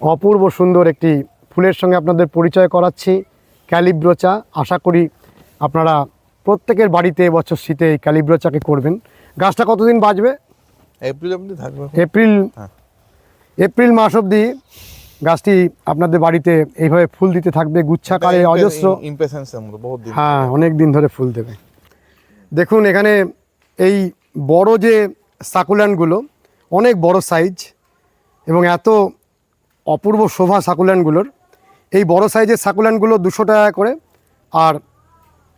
অপূর্ব সুন্দর একটি ফুলের সঙ্গে আপনাদের পরিচয় করাচ্ছি। ক্যালিব্রোচা আশা করি আপনারা প্রত্যেকের বাড়িতে এবছর শীতে এই ক্যালিব্রোচাকে করবেন। গাছটা কতদিন বাঁচবে? এপ্রিল অব্দি থাকবে। এপ্রিল হ্যাঁ। এপ্রিল মাস অবধি গাছটি আপনাদের বাড়িতে এইভাবে ফুল দিতে থাকবে গুচ্ছাকারে অজস্র। হ্যাঁ অনেক দিন ধরে ফুল দেবে। দেখুন এখানে এই বড় যে সাকুল্যান্ডগুলো অনেক বড় সাইজ এবং এত অপূর্ব শোভা সাকুল্যান্ডগুলোর এই বড় সাইজের সাকুল্যান্ডগুলো দুশো টাকা করে আর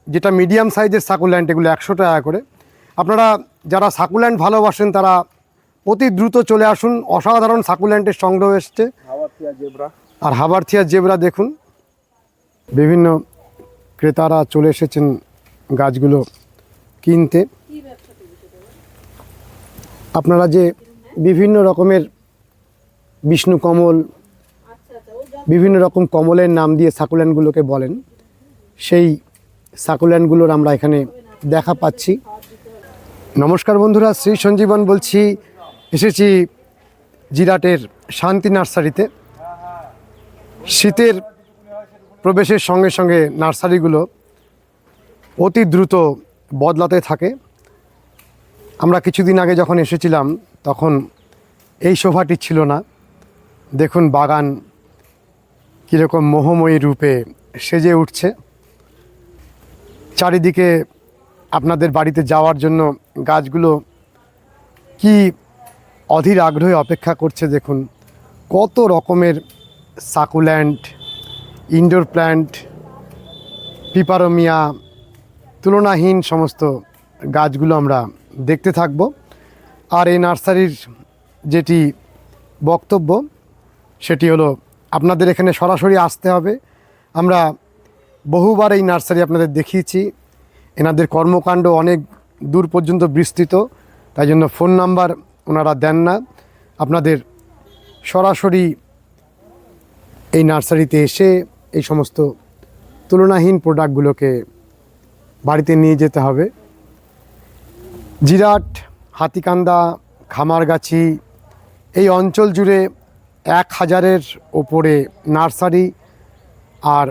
যেটা মিডিয়াম সাইজের সাকুল্যান্ড এগুলো একশো টাকা করে। আপনারা যারা সাকুল্যান্ড ভালোবাসেন, তারা অতি দ্রুত চলে আসুন। অসাধারণ সাকুল্যান্ডের সংগ্রহ এসছে। আর হাবারথিয়া জেবরা দেখুন। বিভিন্ন ক্রেতারা চলে এসেছেন গাছগুলো কিনতে। আপনারা যে বিভিন্ন রকমের বিষ্ণু কমল বিভিন্ন রকম কমলের নাম দিয়ে সাকুল্যান্ডগুলোকে বলেন। সেই সাকুল্যান্ডগুলোর আমরা এখানে দেখা পাচ্ছি। নমস্কার বন্ধুরা, শ্রী সঞ্জীবন বলছি। এসেছি জিরাটের শান্তি নার্সারিতে। শীতের প্রবেশের সঙ্গে সঙ্গে নার্সারিগুলো অতি দ্রুত বদলাতে থাকে। আমরা কিছুদিন আগে যখন এসেছিলাম, তখন এই শোভাটি ছিল না। দেখুন বাগান কীরকম মোহময়ী রূপে সেজে উঠছে। চারিদিকে আপনাদের বাড়িতে যাওয়ার জন্য গাছগুলো কি অধীর আগ্রহে অপেক্ষা করছে দেখুন। কত রকমের সাকুল্যান্ড ইনডোর প্ল্যান্ট, পিপারোমিয়া, তুলনাহীন সমস্ত গাছগুলো আমরা দেখতে থাকব। আর এই নার্সারির যেটি বক্তব্য, সেটি হলো আপনাদের এখানে সরাসরি আসতে হবে। আমরা বহুবার এই নার্সারি আপনাদের দেখিয়েছি। এনাদের কর্মকাণ্ড অনেক দূর পর্যন্ত বিস্তৃত, তাই জন্য ফোন নাম্বার ওনারা দেন না। আপনাদের সরাসরি এই নার্সারিতে এসে এই সমস্ত তুলনাহীন প্রোডাক্টগুলোকে বাড়িতে নিয়ে যেতে হবে। জিরাট, হাতিকান্দা, খামারগাছি, এই অঞ্চল জুড়ে এক হাজারের ওপরে নার্সারি আর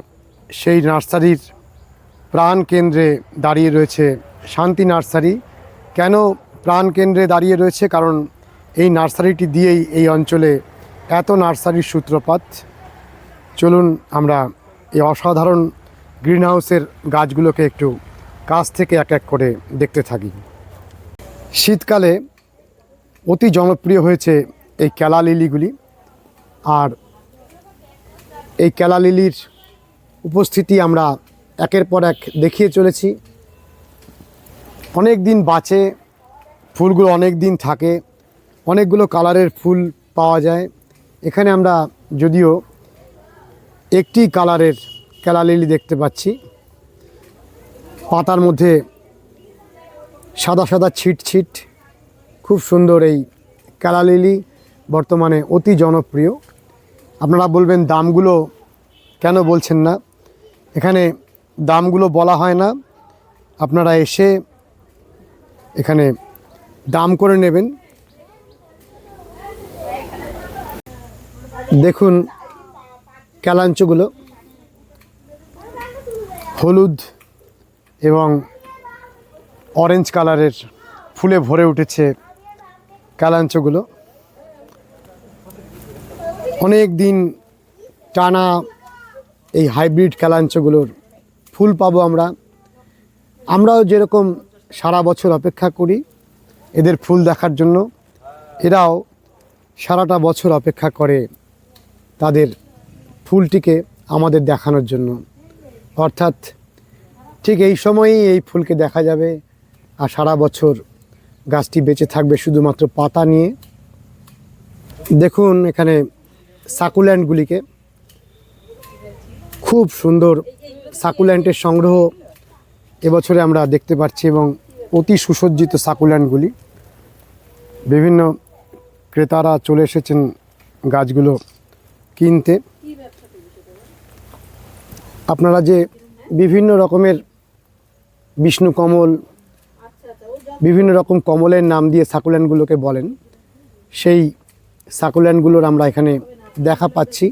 সেই নার্সারির প্রাণ কেন্দ্রে দাঁড়িয়ে রয়েছে শান্তি নার্সারি। কেন প্রাণ কেন্দ্রে দাঁড়িয়ে রয়েছে? কারণ এই নার্সারিটি দিয়েই এই অঞ্চলে এত নার্সারির সূত্রপাত। চলুন আমরা এই অসাধারণ গ্রিন হাউসের গাছগুলোকে একটু কাছ থেকে এক এক করে দেখতে থাকি। শীতকালে অতি জনপ্রিয় হয়েছে এই ক্যালা লিলিগুলি আর এই ক্যালা লিলির উপস্থিতি আমরা একের পর এক দেখিয়ে চলেছি। অনেক দিন বাঁচে, ফুলগুলো অনেক দিন থাকে, অনেকগুলো কালারের ফুল পাওয়া যায়। এখানে আমরা যদিও একটি কালারের ক্যালা লিলি দেখতে পাচ্ছি। পাতার মধ্যে সাদা সাদা ছিট ছিট, খুব সুন্দর এই ক্যালা লিলি বর্তমানে অতি জনপ্রিয়। আপনারা বলবেন দামগুলো কেন বলছেন না? এখানে দামগুলো বলা হয় না। আপনারা এসে এখানে দাম করে নেবেন। দেখুন ক্যালাঞ্চগুলো হলুদ এবং অরেঞ্জ কালারের ফুলে ভরে উঠেছে ক্যালাঞ্চগুলো অনেক দিন টানা এই হাইব্রিড ক্যালাঞ্চগুলোর ফুল পাবো আমরা। আমরাও যেরকম সারা বছর অপেক্ষা করি এদের ফুল দেখার জন্য, এরাও সারাটা বছর অপেক্ষা করে তাদের ফুলটিকে আমাদের দেখানোর জন্য। অর্থাৎ ঠিক এই সময়েই এই ফুলকে দেখা যাবে আর সারা বছর গাছটি বেঁচে থাকবে শুধুমাত্র পাতা নিয়ে। দেখুন এখানে সাকুল্যান্ডগুলিকে। খুব সুন্দর সাকুল্যান্ডের সংগ্রহ এবছরে আমরা দেখতে পাচ্ছি এবং অতি সুসজ্জিত সাকুল্যান্ডগুলি। বিভিন্ন ক্রেতারা চলে এসেছেন গাছগুলো কিনতে। আপনারা যে বিভিন্ন রকমের বিষ্ণু কমল, বিভিন্ন রকম কমলের নাম দিয়ে সাকুল্যান্ডগুলোকে বলেন, সেই সাকুল্যান্ডগুলোর আমরা এখানে দেখা পাচ্ছি।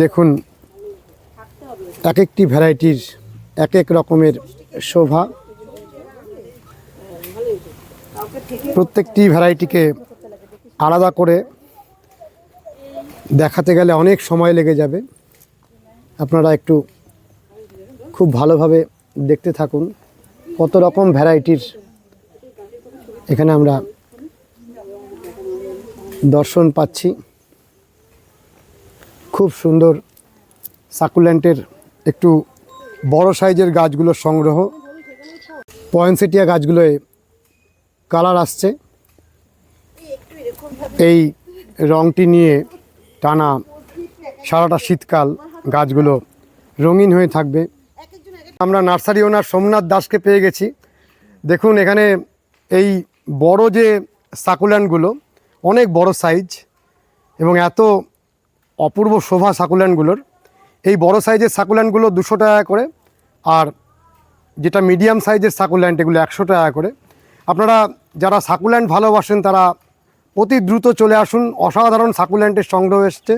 দেখুন এক একটি ভ্যারাইটির এক এক রকমের শোভা। প্রত্যেকটি ভ্যারাইটিকে আলাদা করে দেখাতে গেলে অনেক সময় লেগে যাবে। আপনারা একটু খুব ভালোভাবে দেখতে থাকুন কত রকম ভ্যারাইটির এখানে আমরা দর্শন পাচ্ছি। খুব সুন্দর সাকুল্যান্টের একটু বড় সাইজের গাছগুলোর সংগ্রহ। পয়েন্সেটিয়া গাছগুলোয় কালার আসছে। এই রংটি নিয়ে টানা সারাটা শীতকাল গাছগুলো রঙিন হয়ে থাকবে। আমরা নার্সারি ওনার সোমনাথ দাসকে পেয়ে গেছি। দেখুন, এখানে এই বড় যে সাকুল্যান্ডগুলো অনেক বড় সাইজ এবং এত অপূর্ব শোভা সাকুল্যান্ডগুলোর এই বড় সাইজের সাকুল্যান্ডগুলো দুশো টাকা করে আর যেটা মিডিয়াম সাইজের সাকুল্যান্ড এগুলো একশো টাকা করে। আপনারা যারা সাকুল্যান্ড ভালোবাসেন তারা অতি দ্রুত চলে আসুন। অসাধারণ সাকুল্যান্ডের সংগ্রহ এসছে।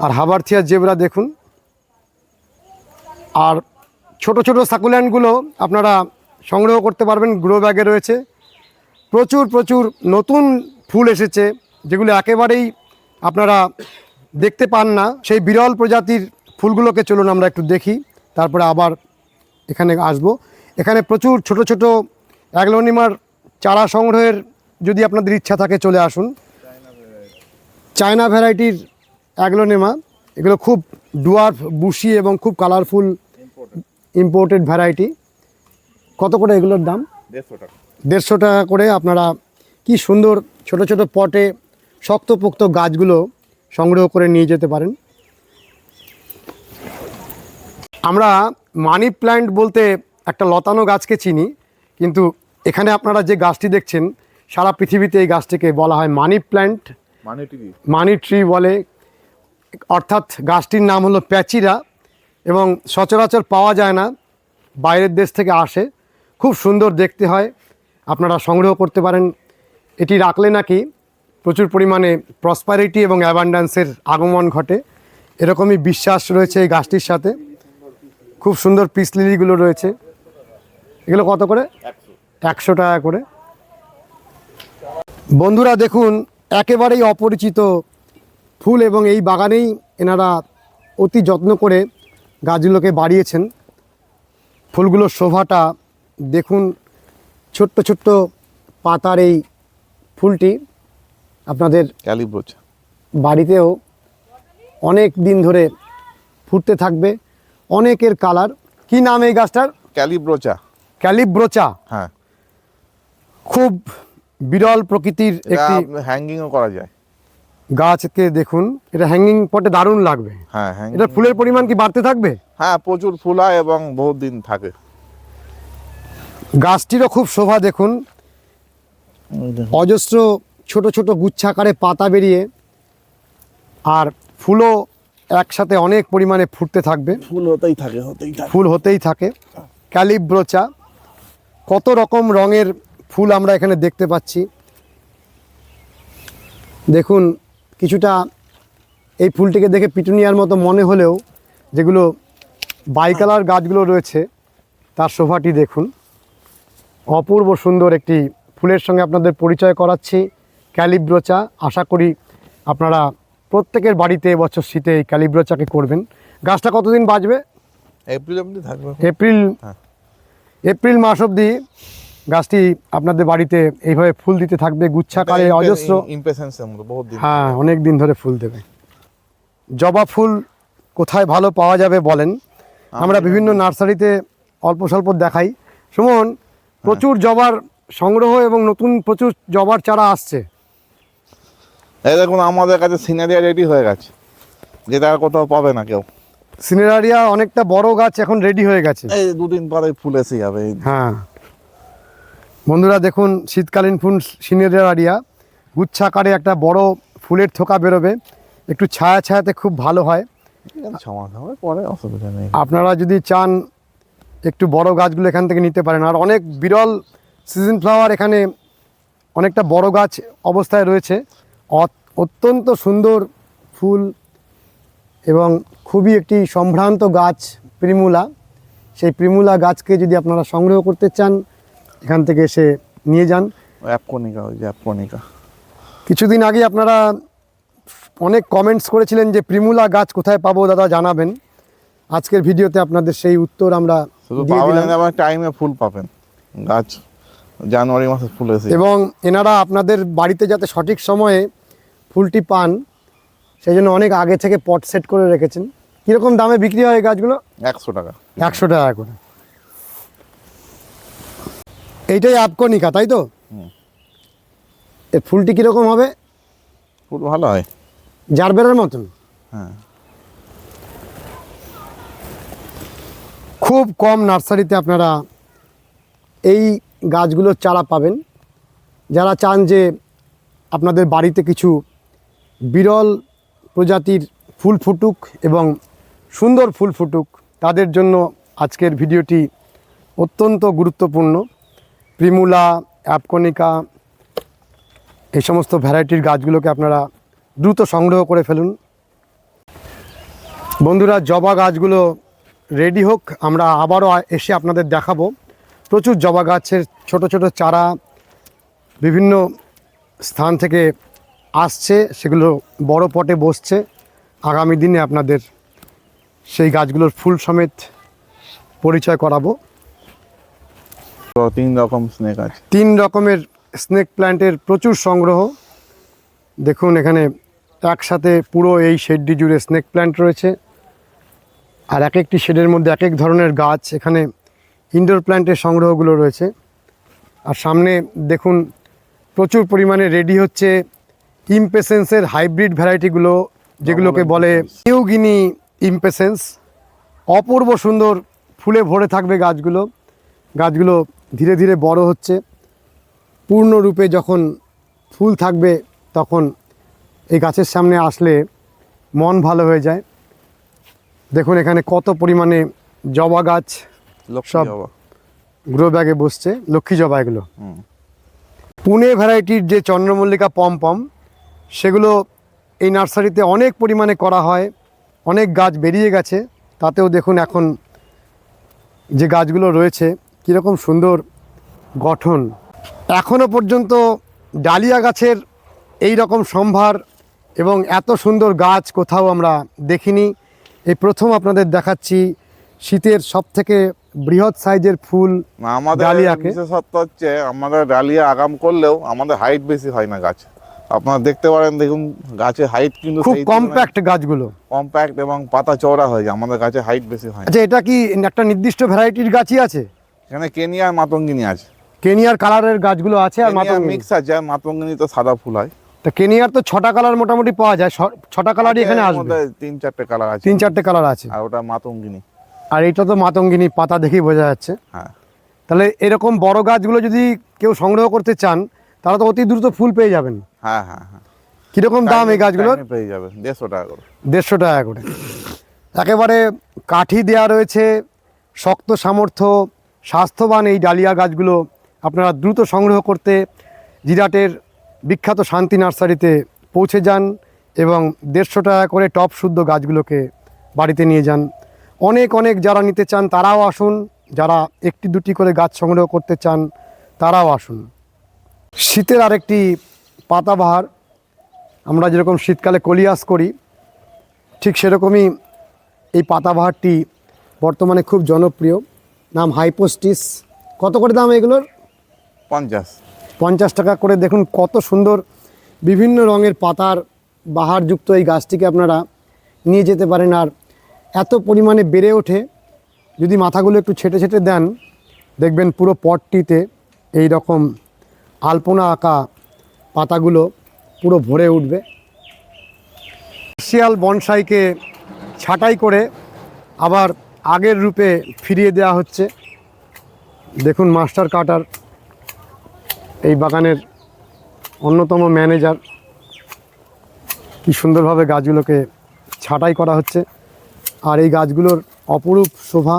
আর হাবারথিয়া জেবরা দেখুন। আর ছোট ছোট সাকুল্যান্ডগুলো আপনারা সংগ্রহ করতে পারবেন। গ্রো ব্যাগে রয়েছে। প্রচুর প্রচুর নতুন ফুল এসেছে যেগুলো একেবারেই আপনারা দেখতে পান না। সেই বিরল প্রজাতির ফুলগুলোকে চলুন আমরা একটু দেখি তারপরে আবার এখানে আসব। এখানে প্রচুর ছোট ছোট অ্যাগলোনিমার চারা সংগ্রহের যদি আপনাদের ইচ্ছা থাকে চলে আসুন। চায়না ভ্যারাইটির অ্যাগ্লোনেমা এগুলো খুব ডুয়ার্ফ বুশি এবং খুব কালারফুল ইম্পোর্টেড ভ্যারাইটি। কত করে এগুলোর দাম? দেড়শো টাকা। দেড়শো টাকা করে আপনারা কি সুন্দর ছোট ছোট পটে শক্তপোক্ত গাছগুলো সংগ্রহ করে নিয়ে যেতে পারেন। আমরা মানি প্ল্যান্ট বলতে একটা লতানো গাছকে চিনি কিন্তু এখানে আপনারা যে গাছটি দেখছেন সারা পৃথিবীতে এই গাছটিকে বলা হয় মানি প্ল্যান্ট। মানে টিভি মানি ট্রি বলে অর্থাৎ গাছটির নাম হলো প্যাচিরা এবং সচরাচর পাওয়া যায় না বাইরের দেশ থেকে আসে। খুব সুন্দর দেখতে হয় আপনারা সংগ্রহ করতে পারেন। এটি রাখলে নাকি প্রচুর পরিমাণে প্রসপারিটি এবং অ্যাবান্ডান্সের আগমন ঘটে। এরকমই বিশ্বাস রয়েছে এই গাছটির সাথে। খুব সুন্দর পিস লিলিগুলো রয়েছে। এগুলো কত করে? একশো টাকা করে। বন্ধুরা দেখুন, একেবারেই অপরিচিত ফুল এবং এই বাগানেই এনারা অতি যত্ন করে গাছগুলোকে বাড়িয়েছেন। ফুলগুলোর শোভাটা দেখুন, ছোট্ট ছোট্ট পাতার এই ফুলটি আপনাদের ক্যালিব্রোচ বাড়িতেও অনেক দিন ধরে ফুটতে থাকবে। অনেকের কালার। কি নাম এই গাছটার? ক্যালিব্রোচা ক্যালিব্রোচা হ্যাঁ। খুব বিরল প্রকৃতির একটি হ্যাঙ্গিংও করা যায়। গাছকে দেখুন। এটা হ্যাঙ্গিং পটে দারুণ লাগবে। হ্যাঁ হ্যাঁ এটা ফুলের পরিমাণ কি বাড়তে থাকবে? হ্যাঁ প্রচুর ফুল হয় এবং বহুত দিন থাকে। গাছটিরও খুব শোভা দেখুন। অজস্র ছোট ছোট গুচ্ছাকারে পাতা বেরিয়ে আর ফুলও একসাথে অনেক পরিমাণে ফুটতে থাকবে। ফুল হতেই থাকে হতেই থাকে। ফুল হতেই থাকে। ক্যালিব্রোচা কত রকম রঙের ফুল আমরা এখানে দেখতে পাচ্ছি। দেখুন কিছুটা এই ফুলটিকে দেখে পিটুনিয়ার মতো মনে হলেও যেগুলো বাইকালার গাছগুলো রয়েছে তার শোভাটি দেখুন। অপূর্ব সুন্দর একটি ফুলের সঙ্গে আপনাদের পরিচয় করাচ্ছি। ক্যালিব্রোচা আশা করি আপনারা প্রত্যেকের বাড়িতে এবছর শীতে এই ক্যালিব্রোচাকে করবেন। গাছটা কতদিন বাঁচবে? এপ্রিল অব্দি থাকবে। এপ্রিল হ্যাঁ। এপ্রিল মাস অবধি গাছটি আপনাদের বাড়িতে এইভাবে ফুল দিতে থাকবে গুচ্ছাকারে অজস্র। হ্যাঁ অনেক দিন ধরে ফুল দেবে। জবা ফুল কোথায় ভালো পাওয়া যাবে বলেন। আমরা বিভিন্ন নার্সারিতে অল্প স্বল্প দেখাই। সুমন প্রচুর জবার সংগ্রহ এবং নতুন প্রচুর জবার চারা আসছে। এই দেখুন আমাদের কাছে সিনারিয়া রেডি হয়ে গেছে। যেটা আর কোথাও পাবে না কেউ। সিনেরারিয়া অনেকটা বড় গাছ এখন রেডি হয়ে গেছে। এই দুদিন পরে ফুল এসে যাবে। হ্যাঁ। বন্ধুরা দেখুন শীতকালীন ফুল সিনেরারিয়া গুচ্ছাকারে একটা বড় ফুলের থোকা বেরোবে। একটু ছায়া ছায়াতে খুব ভালো হয়। পরে অসুবিধা নেই। আপনারা যদি চান একটু বড় গাছগুলো এখান থেকে নিতে পারেন। আর অনেক বিরল সিজন ফ্লাওয়ার এখানে অনেকটা বড় গাছ অবস্থায় রয়েছে। অত- অত্যন্ত সুন্দর ফুল এবং খুবই একটি সম্ভ্রান্ত গাছ প্রিমুলা। সেই প্রিমুলা গাছকে যদি আপনারা সংগ্রহ করতে চান এখান থেকে এসে নিয়ে যান। অ্যাপকনিকা ওই যে অ্যাপকনিকা। কিছুদিন আগে আপনারা অনেক কমেন্টস করেছিলেন যে প্রিমুলা গাছ কোথায় পাবো দাদা জানাবেন। আজকের ভিডিওতে আপনাদের সেই উত্তর আমরা শুধু দিয়ে দিলাম। টাইমে ফুল পাবেন। গাছ জানুয়ারি মাসে ফুল এসে এবং এনারা আপনাদের বাড়িতে যাতে সঠিক সময়ে ফুলটি পান সেই জন্য অনেক আগে থেকে পট সেট করে রেখেছেন। কীরকম দামে বিক্রি হয় এই গাছগুলো? একশো টাকা। একশো টাকা করে। এইটাই আপকনিকা তাই তো। এর ফুলটি কীরকম হবে? ফুল ভালো হয়। জারবেরার মতন? হ্যাঁ। খুব কম নার্সারিতে আপনারা এই গাছগুলোর চারা পাবেন। যারা চান যে আপনাদের বাড়িতে কিছু বিরল প্রজাতির ফুল ফুটুক এবং সুন্দর ফুল ফুটুক, তাদের জন্য আজকের ভিডিওটি অত্যন্ত গুরুত্বপূর্ণ। প্রিমুলা, অ্যাপকনিকা, এই সমস্ত ভ্যারাইটির গাছগুলোকে আপনারা দ্রুত সংগ্রহ করে ফেলুন। বন্ধুরা, জবা গাছগুলো রেডি হোক, আমরা আবারও এসে আপনাদের দেখাবো। প্রচুর জবা গাছের ছোট ছোট চারা বিভিন্ন স্থান থেকে আসছে সেগুলো বড় পটে বসছে। আগামী দিনে আপনাদের সেই গাছগুলোর ফুল সমেত পরিচয় করাবো। তো তিন রকম স্নেক আছে। তিন রকমের স্নেক প্ল্যান্টের প্রচুর সংগ্রহ। দেখুন এখানে একসাথে পুরো এই শেডটি জুড়ে স্নেক প্ল্যান্ট রয়েছে। আর এক একটি শেডের মধ্যে এক এক ধরনের গাছ এখানে ইনডোর প্ল্যান্টের সংগ্রহগুলো রয়েছে। আর সামনে দেখুন প্রচুর পরিমাণে রেডি হচ্ছে ইমপেসেন্সের হাইব্রিড ভ্যারাইটিগুলো যেগুলোকে বলে নিউগিনি ইমপেসেন্স অপূর্ব সুন্দর ফুলে ভরে থাকবে গাছগুলো। গাছগুলো ধীরে ধীরে বড় হচ্ছে। পূর্ণরূপে যখন ফুল থাকবে তখন এই গাছের সামনে আসলে মন ভালো হয়ে যায়। দেখুন এখানে কত পরিমাণে জবা গাছ। সব- গ্রো ব্যাগে বসছে লক্ষ্মী জবা এগুলো। পুনে ভ্যারাইটির যে চন্দ্রমল্লিকা পম পম সেগুলো এই নার্সারিতে অনেক পরিমাণে করা হয় অনেক গাছ বেরিয়ে গেছে তাতেও দেখুন এখন যে গাছগুলো রয়েছে কীরকম সুন্দর গঠন। এখনও পর্যন্ত ডালিয়া গাছের এই রকম সম্ভার এবং এত সুন্দর গাছ কোথাও আমরা দেখিনি। এই প্রথম আপনাদের দেখাচ্ছি শীতের সবথেকে বৃহৎ সাইজের ফুল আমাদের ডালিয়াকে? বিশেষত্ব হচ্ছে আমাদের ডালিয়া আগাম করলেও আমাদের হাইট বেশি হয় না গাছ। আপনারা দেখতে পারেন দেখুন গাছের হাইট কিন্তু খুব কম্প্যাক্ট গাছগুলো। কম্প্যাক্ট এবং পাতা চওড়া হয়ে যায় আমাদের গাছে হাইট বেশি হয় আচ্ছা এটা কি একটা নির্দিষ্ট ভ্যারাইটির গাছই আছে? এখানে কেনিয়ার মাতঙ্গিনী আছে। কেনিয়ার কালারের গাছগুলো আছে আর মাতঙ্গিনী। মিক্স আছে আর মাতঙ্গিনী তো সাদা ফুল হয়। তা কেনিয়ার তো ছটা কালার মোটামুটি পাওয়া যায় ছটা কালারই এখানে আসবে। তিন চারটে কালার আছে। তিন চারটে কালার আছে। আর ওটা মাতঙ্গিনী। আর এটা তো মাতঙ্গিনী পাতা দেখেই বোঝা যাচ্ছে। হ্যাঁ। তাহলে এরকম বড় গাছগুলো যদি কেউ সংগ্রহ করতে চান তাহলে তো অতি দ্রুত ফুল পেয়ে যাবেন। হ্যাঁ হ্যাঁ হ্যাঁ। কীরকম দাম এই গাছগুলোর? টাইমে পেয়ে যাবে দেড়শো টাকা করে। দেড়শো টাকা করে। একেবারে কাঠি দেয়া রয়েছে শক্ত সামর্থ্য স্বাস্থ্যবান এই ডালিয়া গাছগুলো আপনারা দ্রুত সংগ্রহ করতে জিরাটের বিখ্যাত শান্তি নার্সারিতে পৌঁছে যান এবং দেড়শো টাকা করে টপ শুদ্ধ গাছগুলোকে বাড়িতে নিয়ে যান। অনেক অনেক যারা নিতে চান তারাও আসুন। যারা একটি দুটি করে গাছ সংগ্রহ করতে চান তারাও আসুন। শীতের আরেকটি পাতাবাহার আমরা যেরকম শীতকালে কলিয়াস করি ঠিক সেরকমই এই পাতাবাহারটি বর্তমানে খুব জনপ্রিয়। নাম হাইপোস্টিস। কত করে দাম এগুলোর? পঞ্চাশ। পঞ্চাশ টাকা করে। দেখুন কত সুন্দর বিভিন্ন রঙের পাতার বাহারযুক্ত এই গাছটিকে আপনারা নিয়ে যেতে পারেন। আর এত পরিমাণে বেড়ে ওঠে, যদি মাথাগুলো একটু ছেটে ছেটে দেন, দেখবেন পুরো পটটিতে এই রকম আলপনা আঁকা পাতাগুলো পুরো ভরে উঠবে। শিয়াল বনসাইকে ছাঁটাই করে আবার আগের রূপে ফিরিয়ে দেওয়া হচ্ছে। দেখুন মাস্টার কাটার এই বাগানের অন্যতম ম্যানেজার। কি সুন্দরভাবে গাছগুলোকে ছাঁটাই করা হচ্ছে। আর এই গাছগুলোর অপরূপ শোভা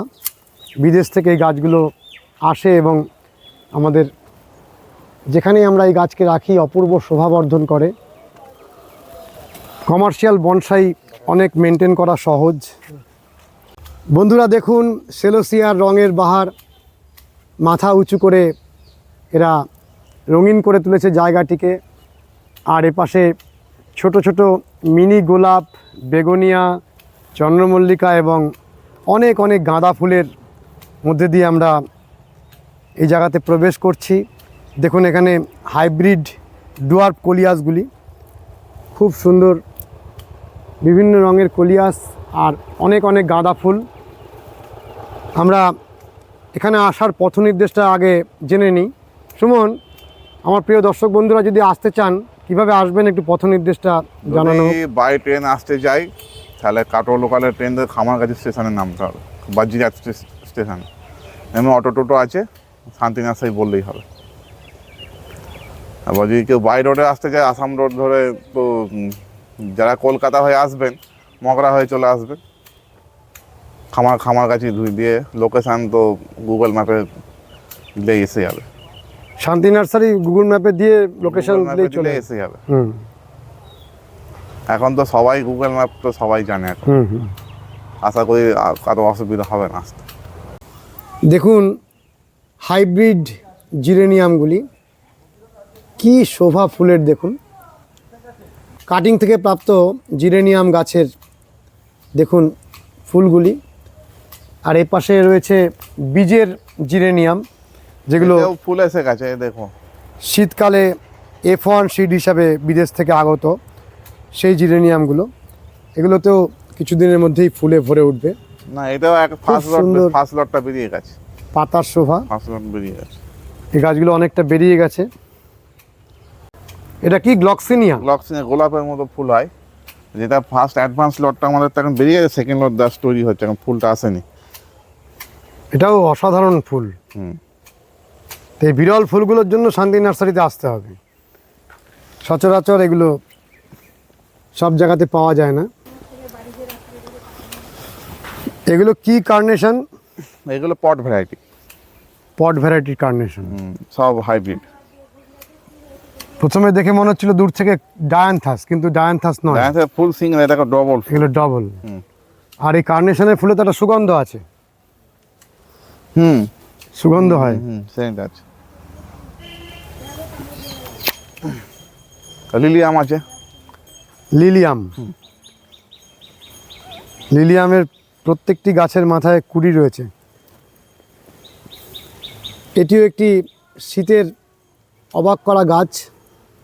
বিদেশ থেকে এই গাছগুলো আসে এবং আমাদের যেখানেই আমরা এই গাছকে রাখি, অপূর্ব শোভাবর্ধন করে। কমার্শিয়াল বনসাই অনেক মেনটেন করা সহজ। বন্ধুরা দেখুন সেলোসিয়ার রঙের বাহার মাথা উঁচু করে এরা রঙিন করে তুলেছে জায়গাটিকে। আর এপাশে ছোট ছোট মিনি গোলাপ, বেগোনিয়া চন্দ্রমল্লিকা এবং অনেক অনেক গাঁদা ফুলের মধ্যে দিয়ে আমরা এই জায়গাতে প্রবেশ করছি। দেখুন এখানে হাইব্রিড ডুয়ার্ফ কলিয়াসগুলি। খুব সুন্দর বিভিন্ন রঙের কলিয়াস আর অনেক অনেক গাঁদা ফুল। আমরা এখানে আসার পথ নির্দেশটা আগে জেনে নিই। সুমন আমার প্রিয় দর্শক বন্ধুরা যদি আসতে চান কীভাবে আসবেন একটু পথ নির্দেশটা জানানো বাই ট্রেন আসতে যাই তাহলে কাটোয়া লোকালের ট্রেন ধরে খামারগাছি স্টেশনে নামতে হবে বাজিরাত স্টেশন। এমনি অটো টোটো আছে শান্তিনাশাই বললেই হবে। আবার যদি কেউ বাই রোডে আসতে চায় আসাম রোড ধরে তো যারা কলকাতা হয়ে আসবেন মগরা হয়ে চলে আসবেন। খামার খামার খামারগাছি ধুই দিয়ে লোকেশান তো গুগল ম্যাপে দিলে এসে যাবে। শান্তি নার্সারি গুগল ম্যাপে দিয়ে লোকেশন দিলেই চলে দিলে এসে যাবে। হুম। এখন তো সবাই গুগল ম্যাপ তো সবাই জানে এখন। হুম হুম। আশা করি কারও অসুবিধা হবে না আসতে। দেখুন হাইব্রিড জিরেনিয়ামগুলি কি শোভা ফুলের দেখুন। কাটিং থেকে প্রাপ্ত জিরেনিয়াম গাছের দেখুন ফুলগুলি। আর এ পাশে রয়েছে বীজের জিরেনিয়াম যেগুলো ফুল এসে গেছে দেখো শীতকালে এফ ওয়ান সিড হিসাবে বিদেশ থেকে আগত। সেই জিরেনিয়ামগুলো এগুলোতেও কিছুদিনের মধ্যেই ফুলে ভরে উঠবে। না এটাও এক ফার্স্ট লট। ফার্স্ট লটটা বেরিয়ে গেছে। পাতার শোভা। ফার্স্ট লট বেরিয়ে গেছে। এই গাছগুলো অনেকটা বেরিয়ে গেছে। এটা কি গ্লক্সিনিয়া? লক্সিনে গোলাপের মতো ফুল হয়। যেটা ফার্স্ট অ্যাডভান্স লটটা আমাদের তো এখন বেরিয়ে গেছে সেকেন্ড লট দাস তৈরি হচ্ছে এখন ফুলটা আসেনি। এটাও অসাধারণ ফুল। হুম। তো এই বিরল ফুলগুলোর জন্য শান্তি নার্সারিতে আসতে হবে। সচরাচর এগুলো সব জায়গাতে পাওয়া যায় না। এগুলো কি কার্নেশন এগুলো পট ভ্যারাইটি পট ভ্যারাইটির কার্নেশন সব হাইব্রিড প্রথমে দেখে মনে হচ্ছিল দূর থেকে ডায়ান্থাস কিন্তু ডায়ান্থাস নয়। ফুল সিঙ্গেল এটা ডবল এগুলো ডবল আর এই কার্নেশনের ফুলে তো একটা সুগন্ধ আছে। হুম। সুগন্ধ হয়। হুম সেন্ট আছে লিলিয়াম আছে? লিলিয়াম। লিলিয়ামের প্রত্যেকটি গাছের মাথায় কুড়ি রয়েছে। এটিও একটি শীতের অবাক করা গাছ।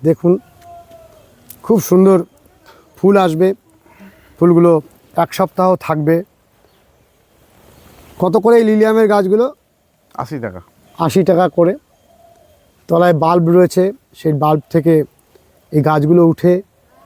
দেখুন খুব সুন্দর ফুল আসবে। ফুলগুলো এক সপ্তাহ থাকবে। কত করে এই লিলিয়ামের গাছগুলো? আশি টাকা। আশি টাকা করে। তলায় বাল্ব রয়েছে। সেই বাল্ব থেকে এই গাছগুলো উঠে